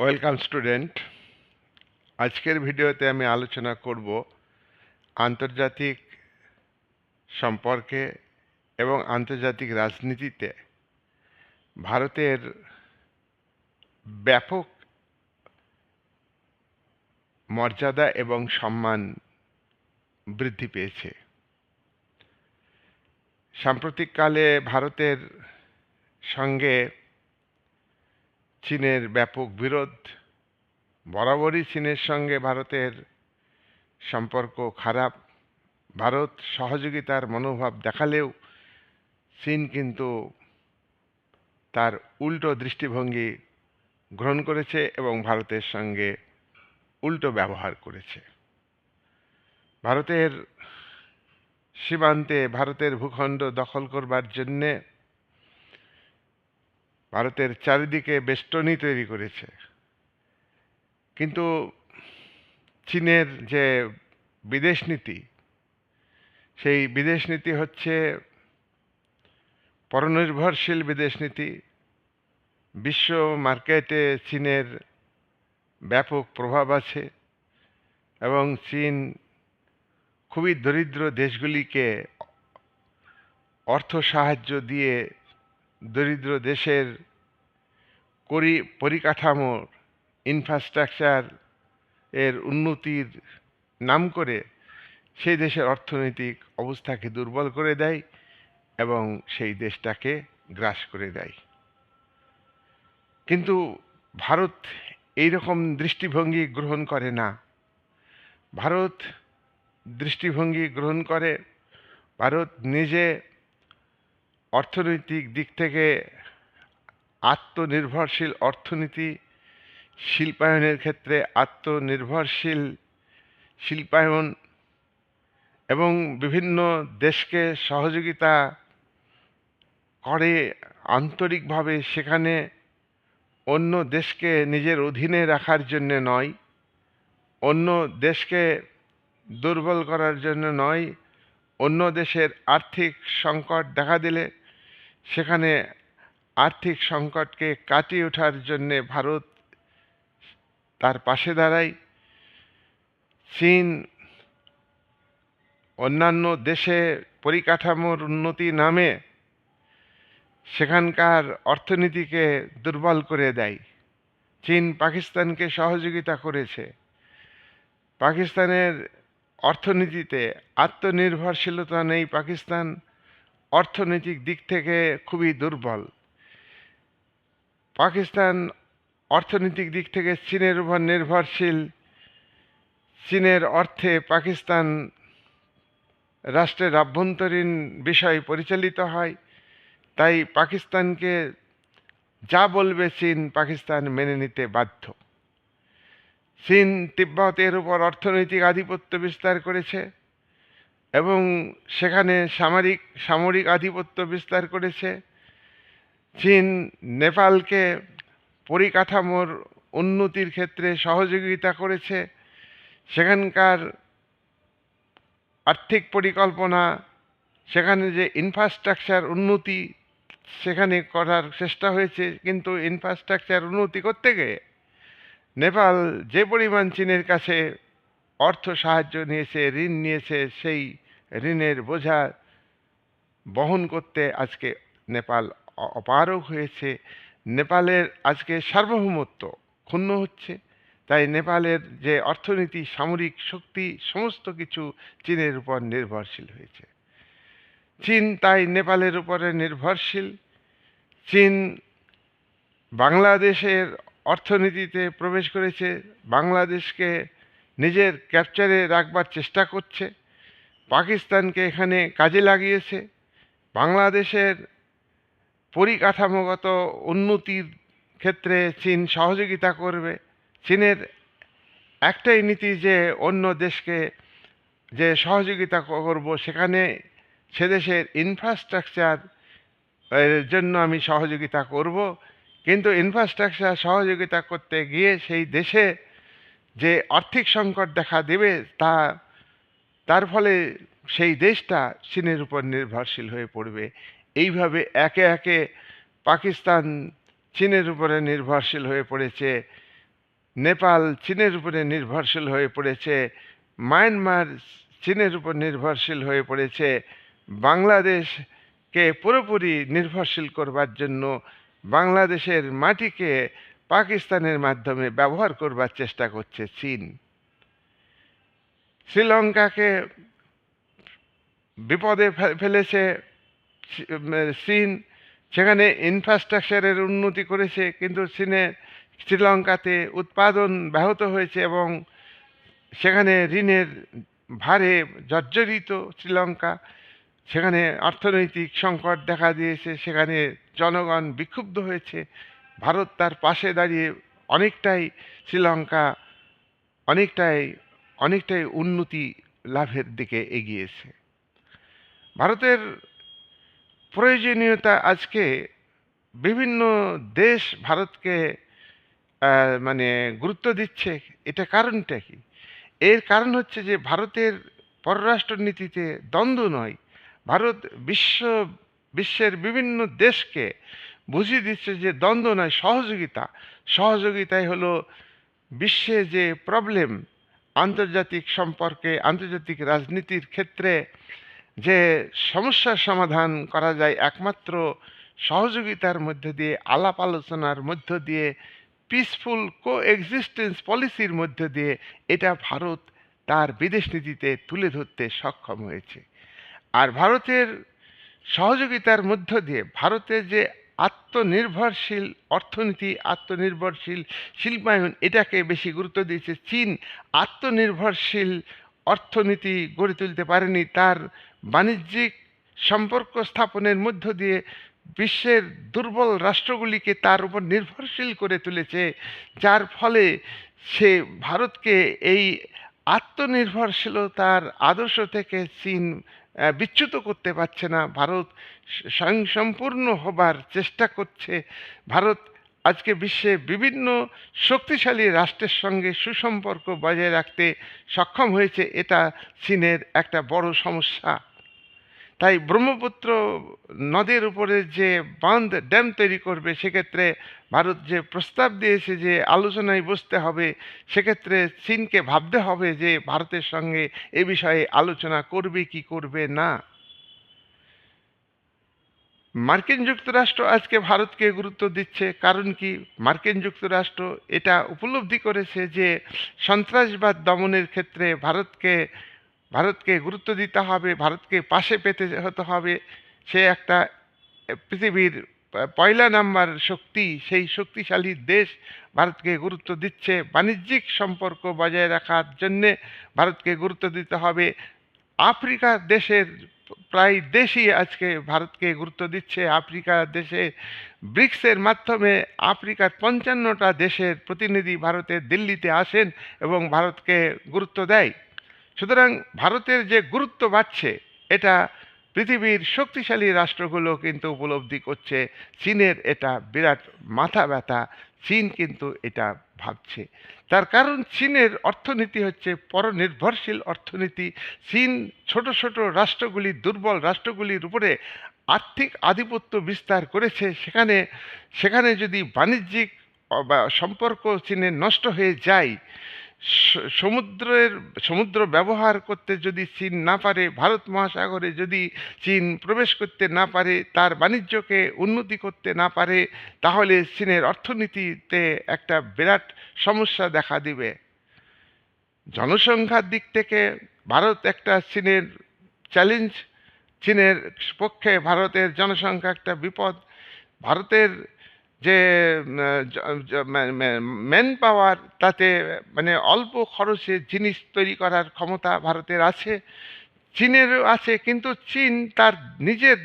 Welcome student. আজকের ভিডিওতে আমি আলোচনা করব আন্তর্জাতিক সম্পর্কে এবং আন্তর্জাতিক রাজনীতিতে ভারতের ব্যাপক মর্যাদা এবং সম্মান বৃদ্ধি পেয়েছে। সাম্প্রতিককালে ভারতের সঙ্গে চীনের ব্যাপক বিরোধ, বরাবরই চীনের সঙ্গে ভারতের সম্পর্ক খারাপ, ভারত সহযোগিতার মনোভাব দেখালেও চীন কিন্তু তার উল্টো দৃষ্টিভঙ্গি গ্রহণ করেছে এবং ভারতের সঙ্গে উল্টো ব্যবহার করেছে। ভারতের সীমান্তে ভারতের ভূখণ্ড দখল করবার জন্যে ভারতের চারিদিকে বেষ্টনী তৈরি করেছে। কিন্তু চীনের যে বিদেশ নীতি, সেই বিদেশ নীতি হচ্ছে পরনির্ভরশীল বিদেশ নীতি। বিশ্ব মার্কেটে চীনের ব্যাপক প্রভাব আছে এবং চীন খুবই দরিদ্র দেশগুলিকে অর্থ সাহায্য দিয়ে দরিদ্র দেশের করি, পরিকাঠামোর ইনফ্রাস্ট্রাকচার এর উন্নতির নাম করে সেই দেশের অর্থনৈতিক অবস্থাকে দুর্বল করে দেয় এবং সেই দেশটাকে গ্রাস করে দেয়। কিন্তু ভারত এই রকম দৃষ্টিভঙ্গি গ্রহণ করে না। ভারত দৃষ্টিভঙ্গি গ্রহণ করে, ভারত নিজে অর্থনৈতিক দিক থেকে আত্মনির্ভরশীল অর্থনীতি, শিল্পায়নের ক্ষেত্রে আত্মনির্ভরশীল শিল্পায়ন এবং বিভিন্ন দেশকে সহযোগিতা করে আন্তরিকভাবে সেখানে অন্য দেশকে নিজের অধীনে রাখার জন্য নয়, অন্য দেশকে দুর্বল করার জন্য নয়, অন্য দেশের আর্থিক সংকট দেখা দিলে সেখানে আর্থিক সংকটকে কাটিয়ে ওঠার জন্যে ভারত তার পাশে দাঁড়ায়। চীন অন্যান্য দেশে পরিকাঠামোর উন্নতি নামে সেখানকার অর্থনীতিকে দুর্বল করে দেয়। চীন পাকিস্তানকে সহযোগিতা করেছে। পাকিস্তানের অর্থনীতিতে আত্মনির্ভরশীলতা নেই পাকিস্তান। অর্থনৈতিক দিক থেকে খুবই দুর্বল। পাকিস্তান অর্থনৈতিক দিক থেকে চীনের উপর নির্ভরশীল। চীনের অর্থে পাকিস্তান রাষ্ট্রের আভ্যন্তরীণ বিষয় পরিচালিত হয়। তাই পাকিস্তানকে যা বলবে চীন, পাকিস্তান মেনে নিতে বাধ্য। চীন তিব্বতের উপর অর্থনৈতিক আধিপত্য বিস্তার করেছে। এবং সেখানে সামরিক সামরিক আধিপত্য বিস্তার করেছে। চীন, নেপালকে পরিকাঠামোর উন্নতির ক্ষেত্রে সহযোগিতা করেছে। সেখানকার আর্থিক পরিকল্পনা, সেখানে যে ইনফ্রাস্ট্রাকচার উন্নতি, সেখানে করার চেষ্টা হয়েছে। কিন্তু ইনফ্রাস্ট্রাকচার উন্নতি করতে গিয়ে নেপাল যে পরিমাণ চীনের কাছে অর্থ সাহায্য নিয়েছে, ঋণ নিয়েছে, সেই ঋণের বোঝা বহন করতে আজকে নেপাল অপারগ হয়েছে। নেপালের আজকে সার্বভৌমত্ব ক্ষুণ্ণ হচ্ছে। তাই নেপালের যে অর্থনীতি, সামরিক শক্তি, সমস্ত কিছু চীনের উপর নির্ভরশীল হয়েছে। চীন তাই নেপালের উপরে নির্ভরশীল। চীন বাংলাদেশের অর্থনীতিতে প্রবেশ করেছে। বাংলাদেশকে নিজের ক্যাপচারে রাখবার চেষ্টা করছে। পাকিস্তানকে এখানে কাজে লাগিয়েছে। বাংলাদেশের পরিকাঠামোগত উন্নতির ক্ষেত্রে চীন সহযোগিতা করবে। চীনের একটাই নীতি যে অন্য দেশকে যে সহযোগিতা করব, সেখানে সে দেশের ইনফ্রাস্ট্রাকচার এর জন্য আমি সহযোগিতা করব। কিন্তু ইনফ্রাস্ট্রাকচার সহযোগিতা করতে গিয়ে সেই দেশে যে আর্থিক সংকট দেখা দেবে, তা, তার ফলে সেই দেশটা চীনের উপর নির্ভরশীল হয়ে পড়বে। এইভাবে একে একে পাকিস্তান চীনের উপরে নির্ভরশীল হয়ে পড়েছে, নেপাল চীনের উপরে নির্ভরশীল হয়ে পড়েছে, মায়ানমার চীনের উপর নির্ভরশীল হয়ে পড়েছে, বাংলাদেশকে পুরোপুরি নির্ভরশীল করবার জন্য বাংলাদেশের মাটিকে পাকিস্তানের মাধ্যমে ব্যবহার করবার চেষ্টা করছে চীন। শ্রীলঙ্কাকে বিপদে ফেলেছে চীন। সেখানে ইনফ্রাস্ট্রাকচারের উন্নতি করেছে, কিন্তু চীনে শ্রীলঙ্কাতে উৎপাদন ব্যাহত হয়েছে এবং সেখানে ঋণের ভারে জর্জরিত শ্রীলঙ্কা। সেখানে অর্থনৈতিক সংকট দেখা দিয়েছে, সেখানে জনগণ বিক্ষুব্ধ হয়েছে। ভারত তার পাশে দাঁড়িয়ে অনেকটাই শ্রীলঙ্কা, অনেকটাই অনেকটাই উন্নতি লাভের দিকে এগিয়েছে। ভারতের প্রয়োজনীয়তা আজকে বিভিন্ন দেশ ভারতকে মানে গুরুত্ব দিচ্ছে। এটা কারণটা কি? এর কারণ হচ্ছে যে ভারতের পররাষ্ট্রনীতিতে দ্বন্দ্ব নয়। ভারত বিশ্ব, বিশ্বের বিভিন্ন দেশকে বুঝিয়ে দিচ্ছে যে দ্বন্দ্ব নয়, সহযোগিতা। সহযোগিতাই হলো বিশ্বে যে প্রবলেম আন্তর্জাতিক সম্পর্কে, আন্তর্জাতিক রাজনীতির ক্ষেত্রে যে সমস্যার সমাধান করা যায় একমাত্র সহযোগিতার মধ্য দিয়ে, আলাপ আলোচনার মধ্য দিয়ে পিসফুল কো এক্সিস্টেন্স পলিসির মধ্য দিয়ে এটা ভারত তার বিদেশ নীতিতে তুলে ধরতে সক্ষম হয়েছে। আর ভারতের সহযোগিতার মধ্য দিয়ে ভারতের যে আত্মনির্ভরশীল অর্থনীতি, আত্মনির্ভরশীল শিল্পায়ন, এটাকে বেশি গুরুত্ব দিয়েছে চীন। আত্মনির্ভরশীল অর্থনীতি গড়ে তুলতে পারেনি তার বাণিজ্যিক সম্পর্ক স্থাপনের মধ্য দিয়ে বিশ্বের দুর্বল রাষ্ট্রগুলিকে তার উপর নির্ভরশীল করে তুলেছে। যার ফলে সে ভারতকে এই আত্মনির্ভরশীলতার আদর্শ থেকে চীন বিচ্যুত করতে পারছে না। ভারত স্বয়ংসম্পূর্ণ হবার চেষ্টা করছে। ভারত আজকে বিশ্বে বিভিন্ন শক্তিশালী রাষ্ট্রের সঙ্গে সুসম্পর্ক বজায় রাখতে সক্ষম হয়েছে। এটা চীনের একটা বড় সমস্যা। তাই ব্রহ্মপুত্র নদের উপরে যে বাঁধ, ড্যাম তৈরি করবে, সেক্ষেত্রে ভারত যে প্রস্তাব দিয়েছে যে আলোচনায় বসতে হবে, সেক্ষেত্রে চীনকে ভাবতে হবে যে ভারতের সঙ্গে এ বিষয়ে আলোচনা করবে কি করবে না। মার্কিন যুক্তরাষ্ট্র আজকে ভারতকে গুরুত্ব দিচ্ছে, কারণ কি? মার্কিন যুক্তরাষ্ট্র এটা উপলব্ধি করেছে যে সন্ত্রাসবাদ দমনের ক্ষেত্রে ভারতকে ভারতকে গুরুত্ব দিতে হবে, ভারতকে পাশে পেতে হতে হবে। সে একটা পৃথিবীর পয়লা নাম্বার শক্তি, সেই শক্তিশালী দেশ ভারতকে গুরুত্ব দিচ্ছে। বাণিজ্যিক সম্পর্ক বজায় রাখার জন্যে ভারতকে গুরুত্ব দিতে হবে। আফ্রিকার দেশের প্রায় দেশই আজকে ভারতকে গুরুত্ব দিচ্ছে। আফ্রিকা দেশে ব্রিক্সের মাধ্যমে আফ্রিকার পঞ্চান্নটা দেশের প্রতিনিধি ভারতের দিল্লিতে আসেন এবং ভারতকে গুরুত্ব দেয়। সুতরাং ভারতের যে গুরুত্ব বাড়ছে, এটা পৃথিবীর শক্তিশালী রাষ্ট্রগুলো কিন্তু উপলব্ধি করছে। চীনের এটা বিরাট মাথা ব্যথা, চীন কিন্তু এটা ভাবছে। তার কারণ চীনের অর্থনীতি হচ্ছে পরনির্ভরশীল অর্থনীতি। চীন ছোট ছোট রাষ্ট্রগুলি, দুর্বল রাষ্ট্রগুলির উপরে আর্থিক আধিপত্য বিস্তার করেছে। সেখানে সেখানে যদি বাণিজ্যিক সম্পর্ক চীনের নষ্ট হয়ে যায় সমুদ্রের, সমুদ্র ব্যবহার করতে যদি চীন না পারে, ভারত মহাসাগরে যদি চীন প্রবেশ করতে না পারে, তার বাণিজ্যকে উন্নতি করতে না পারে, তাহলে চীনের অর্থনীতিতে একটা বিরাট সমস্যা দেখা দিবে। জনসংখ্যার দিক থেকে ভারত একটা চীনের চ্যালেঞ্জ চীনের পক্ষে ভারতের জনসংখ্যা একটা বিপদ। ভারতের যে ম্যান পাওয়ার, তাতে মানে অল্প খরচে জিনিস তৈরি করার ক্ষমতা ভারতের আছে, চীনেরও আছে, কিন্তু চীন তার নিজের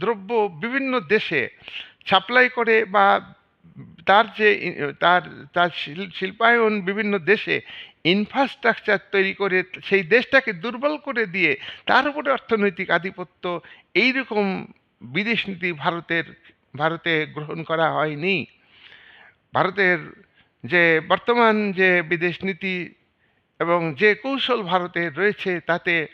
দ্রব্য বিভিন্ন দেশে সাপ্লাই করে বা তার যে, তার তার শিল্পায়ন বিভিন্ন দেশে ইনফ্রাস্ট্রাকচার তৈরি করে, সেই দেশটাকে দুর্বল করে দিয়ে তার উপরে অর্থনৈতিক আধিপত্য, এইরকম বিদেশ নীতি ভারতের ভারতে গ্রহণ করা হয়নি। ভারতের যে বর্তমান যে বিদেশ নীতি এবং যে কৌশল ভারতে রয়েছে, তাতে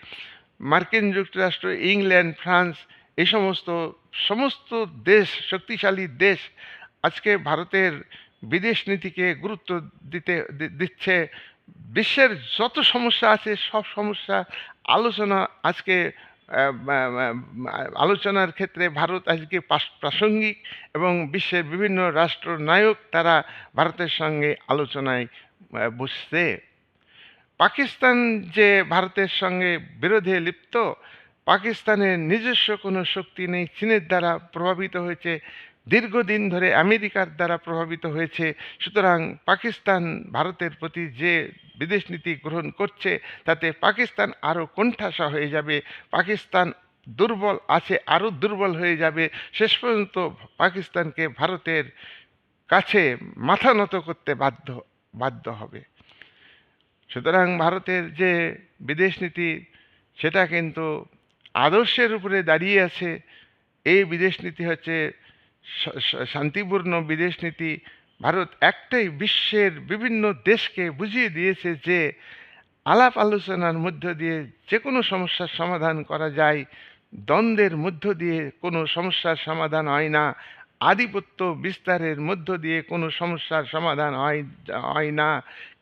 মার্কিন যুক্তরাষ্ট্র, ইংল্যান্ড, ফ্রান্স এই সমস্ত সমস্ত দেশ, শক্তিশালী দেশ আজকে ভারতের বিদেশ নীতিকে গুরুত্ব দিতে দিচ্ছে। বিশ্বের যত সমস্যা আছে, সব সমস্যা আলোচনা আজকে আলোচনার ক্ষেত্রে ভারত আজকে প্রাসঙ্গিক এবং বিশ্বের বিভিন্ন রাষ্ট্র নায়ক তারা ভারতের সঙ্গে আলোচনায় বসছে। পাকিস্তান যে ভারতের সঙ্গে বিরোধে লিপ্ত, পাকিস্তানের নিজস্ব কোনো শক্তি নেই, চীনের দ্বারা প্রভাবিত হয়েছে দীর্ঘদিন ধরে আমেরিকার দ্বারা প্রভাবিত হয়েছে। সুতরাং পাকিস্তান ভারতের প্রতি যে বিদেশ নীতি গ্রহণ করছে, তাতে পাকিস্তান আরও কোণঠাসা হয়ে যাবে। পাকিস্তান দুর্বল আছে, আরও দুর্বল হয়ে যাবে। শেষ পর্যন্ত পাকিস্তানকে ভারতের কাছে মাথা নত করতে বাধ্য বাধ্য হবে। সুতরাং ভারতের যে বিদেশ নীতি, সেটা কিন্তু আদর্শের উপরে দাঁড়িয়ে আছে। এই বিদেশ নীতি হচ্ছে শান্তিপূর্ণ বিদেশ নীতি ভারত একটাই বিশ্বের বিভিন্ন দেশকে বুঝিয়ে দিয়েছে যে আলাপ আলোচনার মধ্য দিয়ে যে কোনো সমস্যার সমাধান করা যায়, দ্বন্দ্বের মধ্য দিয়ে কোনো সমস্যার সমাধান হয় না, আধিপত্য বিস্তারের মধ্য দিয়ে কোনো সমস্যার সমাধান হয় হয় না,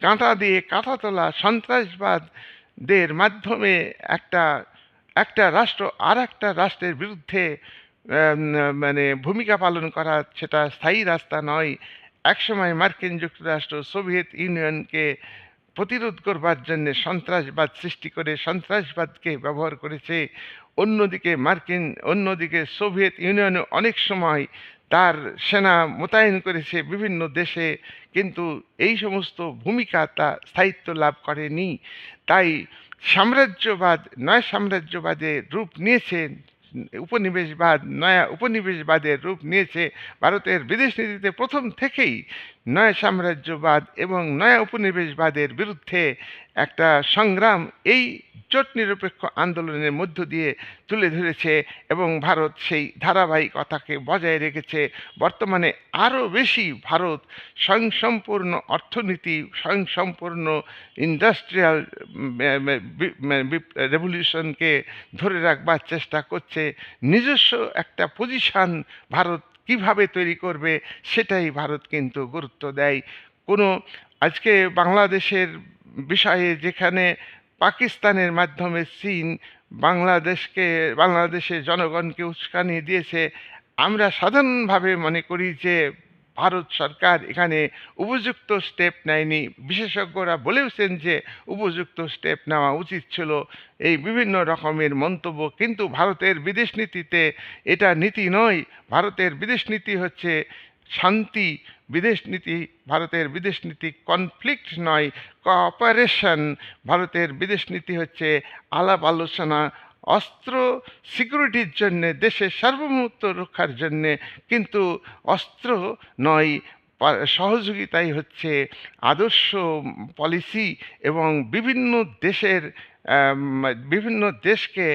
কাঁটা দিয়ে কাঁটা তোলা সন্ত্রাসবাদদের মাধ্যমে একটা একটা রাষ্ট্র আর একটা রাষ্ট্রের বিরুদ্ধে মানে ভূমিকা পালন করা সেটা স্থায়ী রাস্তা নয়। একসময় মার্কিন যুক্তরাষ্ট্র সোভিয়েত ইউনিয়নকে প্রতিরোধ করবার জন্য সন্ত্রাসবাদ সৃষ্টি করে সন্ত্রাসবাদকে ব্যবহার করেছে। অন্যদিকে মার্কিন, অন্যদিকে সোভিয়েত ইউনিয়নে অনেক সময় তার সেনা মোতায়েন করেছে বিভিন্ন দেশে, কিন্তু এই সমস্ত ভূমিকা তা স্থায়িত্ব লাভ করেনি। তাই সাম্রাজ্যবাদ নয় সাম্রাজ্যবাদের রূপ নিয়েছে উপনিবেশবাদ নয়া উপনিবেশবাদের রূপ নিয়েছে ভারতের বিদেশ নীতিতে প্রথম থেকেই নয়া সাম্রাজ্যবাদ এবং নয়া উপনিবেশবাদের বিরুদ্ধে একটা সংগ্রাম এই জোট নিরপেক্ষ আন্দোলনের মধ্য দিয়ে তুলে ধরেছে এবং ভারত সেই ধারাবাহিকতাকে বজায় রেখেছে। বর্তমানে আরও বেশি ভারত স্বয়ংসম্পূর্ণ অর্থনীতি, স্বয়ংসম্পূর্ণ ইন্ডাস্ট্রিয়াল রেভলিউশনকে ধরে রাখবার চেষ্টা করছে। নিজস্ব একটা পজিশন ভারত কীভাবে তৈরি করবে সেটাই ভারত কিন্তু গুরুত্ব দেয়। কোনো আজকে বাংলাদেশের বিষয়ে যেখানে পাকিস্তানের মাধ্যমে চীন বাংলাদেশকে, বাংলাদেশের জনগণকে উস্কানি দিয়েছে। আমরা সাধারণভাবে মনে করি যে ভারত সরকার এখানে উপযুক্ত স্টেপ নেয়নি। বিশেষজ্ঞরা বলেওছেন যে উপযুক্ত স্টেপ নেওয়া উচিত ছিল। এই বিভিন্ন রকমের মন্তব্য, কিন্তু ভারতের বিদেশ নীতিতে এটা নীতি নয়। ভারতের বিদেশ নীতি হচ্ছে শান্তি, বিদেশ নীতি, ভারতের বিদেশ নীতি কনফ্লিক্ট নয় কোঅপারেশন ভারতের বিদেশ নীতি হচ্ছে আলাপ আলোচনা, অস্ত্র সিকিউরিটির জন্যে, দেশের সার্বভৌমত্ব রক্ষার জন্যে। কিন্তু অস্ত্র নয় সহযোগিতাই হচ্ছে আদর্শ পলিসি এবং বিভিন্ন দেশের বিভিন্ন দেশকে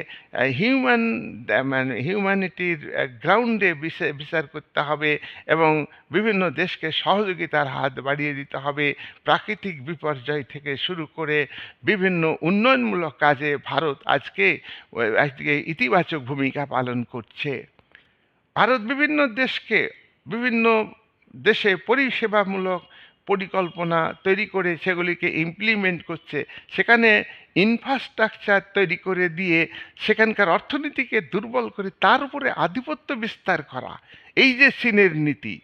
হিউম্যান মানে হিউম্যানিটির গ্রাউন্ডে বিচার করতে হবে এবং বিভিন্ন দেশকে সহযোগিতার হাত বাড়িয়ে দিতে হবে। প্রাকৃতিক বিপর্যয় থেকে শুরু করে বিভিন্ন উন্নয়নমূলক কাজে ভারত আজকে আজকে ইতিবাচক ভূমিকা পালন করছে। ভারত বিভিন্ন দেশকে বিভিন্ন দেশে পরিষেবামূলক পরিকল্পনা তৈরি করে সেগুলিকে ইমপ্লিমেন্ট করছে, সেখানে ইনফ্রাস্ট্রাকচার তৈরি করে দিয়ে সেখানকার অর্থনীতিকে দুর্বল করে তার উপরে আধিপত্য বিস্তার করা, এই যে চীনের নীতি,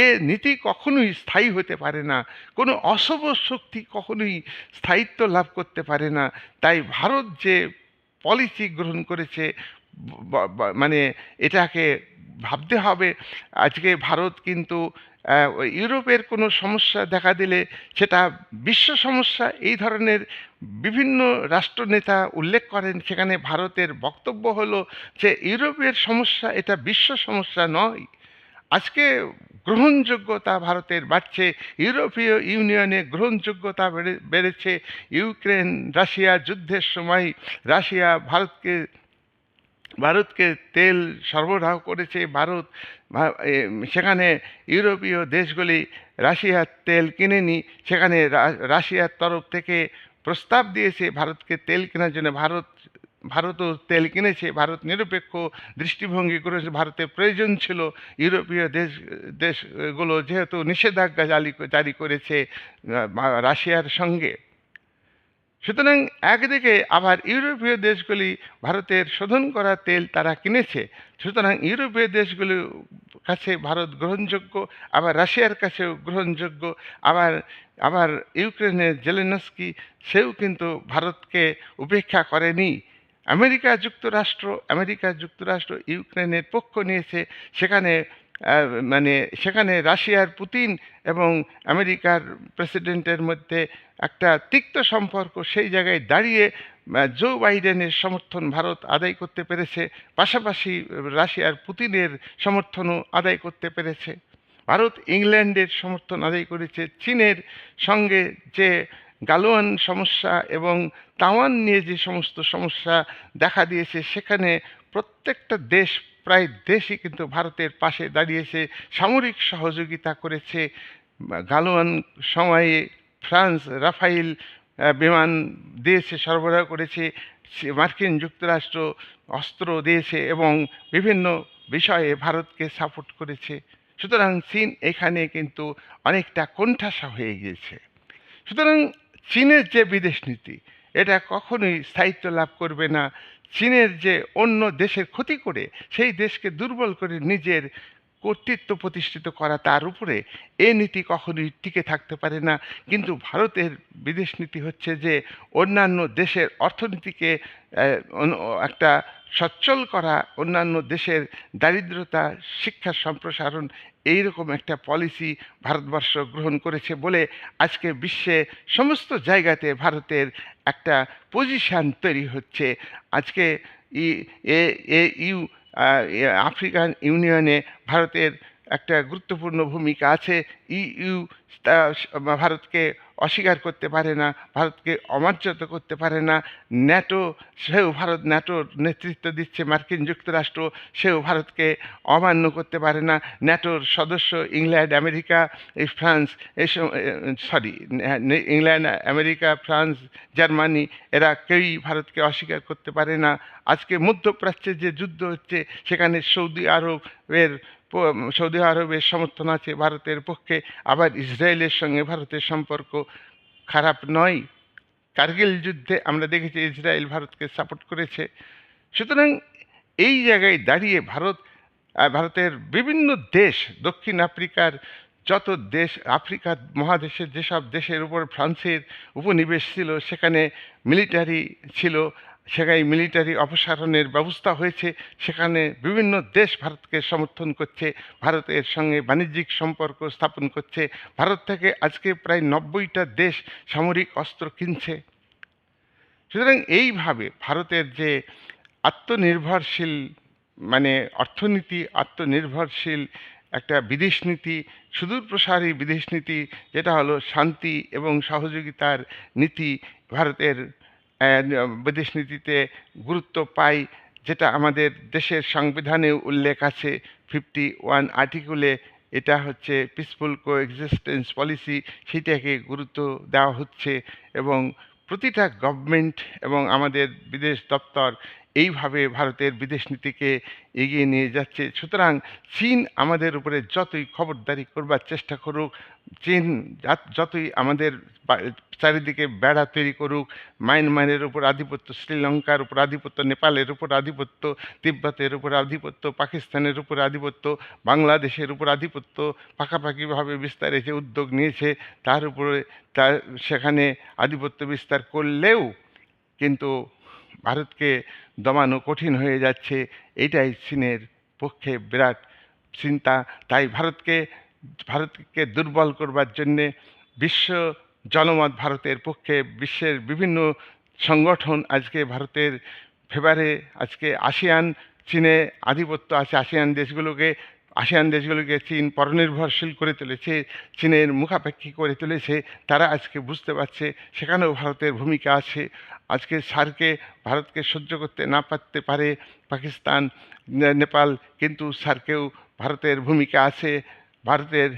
এ নীতি কখনোই স্থায়ী হতে পারে না, কোনো অশুভ শক্তি কখনোই স্থায়িত্ব লাভ করতে পারে না, তাই ভারত যে পলিসি গ্রহণ করেছে মানে এটাকে ভাবতে হবে। আজকে ভারত কিন্তু ইউরোপের কোনো সমস্যা দেখা দিলে সেটা বিশ্ব সমস্যা, এই ধরনের বিভিন্ন রাষ্ট্রনেতা উল্লেখ করেন। সেখানে ভারতের বক্তব্য হলো যে, ইউরোপের সমস্যা এটা বিশ্ব সমস্যা নয়। আজকে গ্রহণযোগ্যতা ভারতের বাড়ছে, ইউরোপীয় ইউনিয়নে গ্রহণযোগ্যতা বেড়ে, বেড়েছে, ইউক্রেন, রাশিয়া যুদ্ধের সময় রাশিয়া ভারতকে ভারতকে তেল সরবরাহ করেছে, ভারত সেখানে ইউরোপীয় দেশগুলি রাশিয়ার তেল কিনেনি, সেখানে রাশিয়ার তরফ থেকে প্রস্তাব দিয়েছে ভারতকে তেল কেনার জন্য। ভারত, ভারতও তেল কিনেছে, ভারত নিরপেক্ষ দৃষ্টিভঙ্গি করেছে। ভারতের প্রয়োজন ছিল ইউরোপীয় দেশ, দেশগুলো যেহেতু নিষেধাজ্ঞা জারি জারি করেছে রাশিয়ার সঙ্গে। সুতরাং একদিকে আবার ইউরোপীয় দেশগুলি ভারতের শোধন করা তেল তারা কিনেছে, সুতরাং ইউরোপীয় দেশগুলির কাছে ভারত গ্রহণযোগ্য, আবার রাশিয়ার কাছেও গ্রহণযোগ্য, আবার আবার ইউক্রেনের জেলেনস্কি, সেও কিন্তু ভারতকে উপেক্ষা করেনি। আমেরিকা যুক্তরাষ্ট্র আমেরিকা যুক্তরাষ্ট্র ইউক্রেনের পক্ষ নিয়েছে, সেখানে মানে সেখানে রাশিয়ার পুতিন এবং আমেরিকার প্রেসিডেন্টের মধ্যে একটা তিক্ত সম্পর্ক সেই জায়গায় দাঁড়িয়ে জো বাইডেনের সমর্থন ভারত আদায় করতে পেরেছে, পাশাপাশি রাশিয়ার পুতিনের সমর্থনও আদায় করতে পেরেছে। ভারত ইংল্যান্ডের সমর্থন আদায় করেছে, চীনের সঙ্গে যে গালোয়ান সমস্যা এবং তাওয়ান নিয়ে যে সমস্ত সমস্যা দেখা দিয়েছে, সেখানে প্রত্যেকটা দেশ প্রায় দেশই কিন্তু ভারতের পাশে দাঁড়িয়েছে, সামরিক সহযোগিতা করেছে গালোয়ান সময়ে ফ্রান্স রাফাইল বিমান দিয়েছে, সরবরাহ করেছে মার্কিন যুক্তরাষ্ট্র অস্ত্র দিয়েছে এবং বিভিন্ন বিষয়ে ভারতকে সাপোর্ট করেছে। সুতরাং চীন এখানে কিন্তু অনেকটা কোণঠাসা হয়ে গিয়েছে। সুতরাং চীনের যে বিদেশ নীতি এটা কখনোই স্থায়িত্ব লাভ করবে না। চীনের যে অন্য দেশের ক্ষতি করে, সেই দেশকে দুর্বল করে নিজের কর্তৃত্ব প্রতিষ্ঠিত করা তার উপরে এ নীতি কখনোই টিকে থাকতে পারে না। কিন্তু ভারতের বিদেশ নীতি হচ্ছে যে, অন্যান্য দেশের অর্থনীতিকে একটা সচ্ছল করা অন্যান্য দেশের দারিদ্রতা, শিক্ষা সম্প্রসারণ এই রকম একটা পলিসি ভারতবর্ষ গ্রহণ করেছে বলে আজকে বিশ্বে সমস্ত জায়গাতে ভারতের একটা পজিশন তৈরি হচ্ছে। আজকে ই, এ ইউ আফ্রিকান ইউনিয়নে ভারতের একটা গুরুত্বপূর্ণ ভূমিকা আছে। ইউ তা ভারতকে অস্বীকার করতে পারে না, ভারতকে অমার্জিত করতে পারে না। ন্যাটো সেও ভারত ন্যাটোর নেতৃত্ব দিচ্ছে, মার্কিন যুক্তরাষ্ট্র সেও ভারতকে অমান্য করতে পারে না। ন্যাটোর সদস্য ইংল্যান্ড, আমেরিকা ফ্রান্স এসব sorry England, America, France, Germany, এরা কেউই ভারতকে অস্বীকার করতে পারে না। আজকে মধ্যপ্রাচ্যে যে যুদ্ধ হচ্ছে, সেখানে সৌদি আরবের সৌদি আরবের সমর্থন আছে, ভারতের পক্ষে। আবার ইসরায়েলের সঙ্গে ভারতের সম্পর্ক খারাপ নয়। কার্গিল যুদ্ধে আমরা দেখেছি ইসরায়েল ভারতকে সাপোর্ট করেছে। সুতরাং এই জায়গায় দাঁড়িয়ে ভারত ভারতের বিভিন্ন দেশ, দক্ষিণ আফ্রিকার যত দেশ আফ্রিকা মহাদেশের যেসব দেশের উপর ফ্রান্সের উপনিবেশ ছিল, সেখানে মিলিটারি ছিল সেখানে মিলিটারি অপসারণের ব্যবস্থা হয়েছে। সেখানে বিভিন্ন দেশ ভারতকে সমর্থন করছে, ভারতের সঙ্গে বাণিজ্যিক সম্পর্ক স্থাপন করছে। ভারত থেকে আজকে প্রায় নব্বইটা দেশ সামরিক অস্ত্র কিনছে। সুতরাং এইভাবে ভারতের যে আত্মনির্ভরশীল মানে অর্থনীতি, আত্মনির্ভরশীল একটা বিদেশ নীতি, সুদূর প্রসারী বিদেশ নীতি, যেটা হলো শান্তি এবং সহযোগিতার নীতি, ভারতের বিদেশ নীতিতে গুরুত্ব পাই, যেটা আমাদের দেশের সংবিধানেও উল্লেখ আছে ফিফটি ওয়ান আর্টিকুলে এটা হচ্ছে পিসফুল কো এক্সিস্টেন্স পলিসি সেটাকে গুরুত্ব দেওয়া হচ্ছে এবং প্রতিটা গভর্নমেন্ট এবং আমাদের বিদেশ দপ্তর এইভাবে ভারতের বিদেশ নীতিকে এগিয়ে নিয়ে যাচ্ছে। সুতরাং চীন আমাদের উপরে যতই খবরদারি করবার চেষ্টা করুক, চীন যতই আমাদের চারিদিকে বেড়া তৈরি করুক, মায়ানমারের উপর আধিপত্য, শ্রীলঙ্কার উপর আধিপত্য, নেপালের উপর আধিপত্য, তিব্বতের উপর আধিপত্য, পাকিস্তানের উপর আধিপত্য, বাংলাদেশের উপর আধিপত্য পাকাপাকিভাবে বিস্তারে যে উদ্যোগ নিয়েছে, তার উপরে তার সেখানে আধিপত্য বিস্তার করলেও কিন্তু ভারতকে দমানো কঠিন হয়ে যাচ্ছে। এটাই চীনের পক্ষে বিরাট চিন্তা। তাই ভারতকে ভারতকে দুর্বল করবার জন্যে বিশ্ব জনমত ভারতের পক্ষে বিশ্বের বিভিন্ন সংগঠন আজকে ভারতের ফেভারে, আজকে আসিয়ান চীনে আধিপত্য আছে। আসিয়ান দেশগুলোকে আসিয়ান দেশগুলোকে চীন পরনির্ভরশীল করে তুলেছে, চীনের মুখাপেক্ষী করে তুলেছে, তারা আজকে বুঝতে পারছে সেখানেও ভারতের ভূমিকা আছে। আজকে সার্কে ভারতকে সহ্য করতে না পারতে পারে পাকিস্তান নেপাল, কিন্তু সার্কেও ভারতের ভূমিকা আছে, ভারতের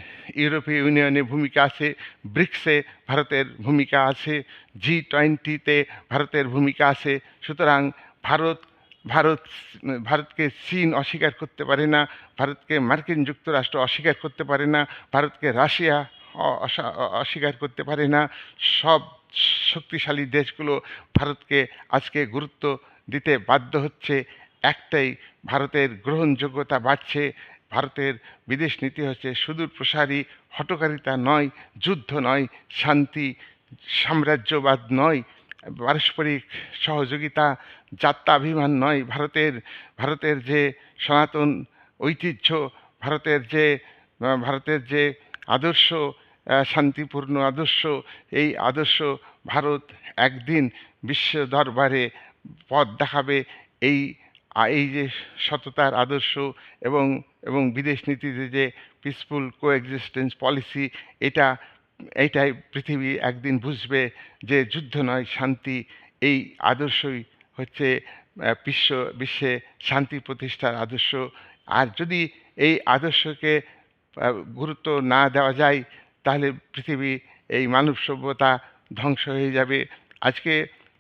ইউরোপীয় ইউনিয়নে ভূমিকা আছে, ব্রিক্সে ভারতের ভূমিকা আছে, জি টোয়েন্টিতে ভারতের ভূমিকা আছে। সুতরাং ভারত ভারত, ভারতকে চীন অস্বীকার করতে পারে না, ভারতকে মার্কিন যুক্তরাষ্ট্র অস্বীকার করতে পারে না, ভারতকে রাশিয়া অস্বীকার করতে পারে না, সব শক্তিশালী দেশগুলো ভারতকে আজকে গুরুত্ব দিতে বাধ্য হচ্ছে। একটাই, ভারতের গ্রহণযোগ্যতা বাড়ছে, ভারতের বিদেশ নীতি হচ্ছে সুদূর প্রসারী, হটকারিতা নয়, যুদ্ধ নয়, শান্তি, সাম্রাজ্যবাদ নয়। পারস্পরিক সহযোগিতা যাত্রাভিমান নয়। ভারতের ভারতের যে সনাতন ঐতিহ্য, ভারতের যে ভারতের যে আদর্শ শান্তিপূর্ণ আদর্শ, এই আদর্শ ভারত একদিন বিশ্ব দরবারে পথ দেখাবে। এই এই যে সততার আদর্শ এবং এবং বিদেশ নীতিতে যে পিসফুল কোএক্সিস্টেন্স পলিসি এটা এইটাই পৃথিবী একদিন বুঝবে যে যুদ্ধ নয়, শান্তি। এই আদর্শই হচ্ছে বিশ্ব, বিশ্বে শান্তি প্রতিষ্ঠার আদর্শ। আর যদি এই আদর্শকে গুরুত্ব না দেওয়া যায়, তাহলে পৃথিবী এই মানব সভ্যতা ধ্বংস হয়ে যাবে। আজকে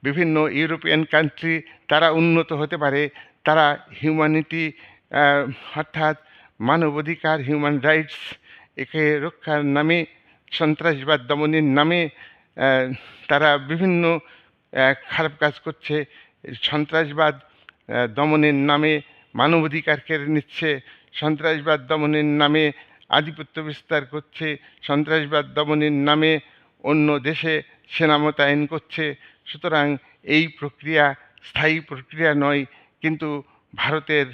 বিভিন্ন ইউরোপিয়ান কান্ট্রি তারা উন্নত হতে পারে। তারা হিউম্যানিটি অর্থাৎ মানবাধিকার হিউম্যান রাইটস একে রক্ষার নামে সন্ত্রাসবাদ দমনের নামে তারা বিভিন্ন খারাপ কাজ করছে। সন্ত্রাসবাদ দমনের নামে মানবাধিকার কেড়ে নিচ্ছে। সন্ত্রাসবাদ দমনের নামে আধিপত্য বিস্তার করছে। সন্ত্রাসবাদ দমনের নামে অন্য দেশে সেনা মোতায়েন করছে। সুতরাং এই প্রক্রিয়া স্থায়ী প্রক্রিয়া নয়, কিন্তু ভারতের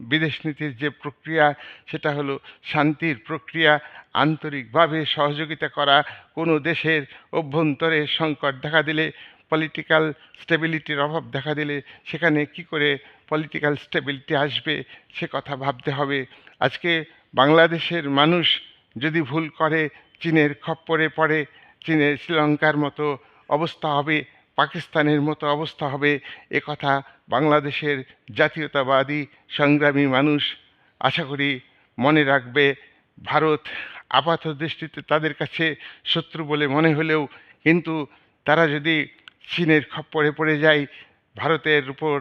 বিদেশ নীতির যে প্রক্রিয়া, সেটা হলো শান্তির প্রক্রিয়া, আন্তরিকভাবে সহযোগিতা করা, কোনো দেশের অভ্যন্তরে সংকট দেখা দিলে পলিটিক্যাল স্টেবিলিটির অভাব দেখা দিলে, সেখানে কি করে পলিটিক্যাল স্টেবিলিটি আসবে, সে কথা ভাবতে হবে। আজকে বাংলাদেশের মানুষ যদি ভুল করে, চীনের খপ্পরে পড়ে, চীনের শ্রীলঙ্কার মতো অবস্থা হবে পাকিস্তানের মতো অবস্থা হবে কথা বাংলাদেশের জাতীয়তাবাদী সংগ্রামী মানুষ আশা করি মনে রাখবে। ভারত আপাত দৃষ্টিতে তাদের কাছে শত্রু বলে মনে হলেও কিন্তু তারা যদি চীনের খপ্পরে পড়ে যায় ভারতের উপর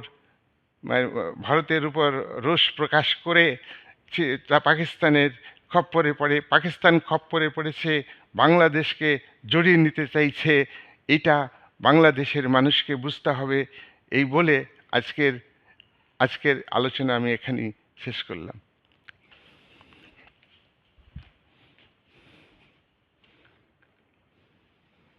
মানে, ভারতের উপর রোষ প্রকাশ করে তা পাকিস্তানের খপ্পরে পড়ে পাকিস্তান খপ্পরে পড়েছে বাংলাদেশকে জড়িয়ে নিতে চাইছে এটা বাংলাদেশের মানুষকে বুঝতে হবে এই বলে আজকের আজকের আলোচনা আমি এখানেই শেষ করলাম।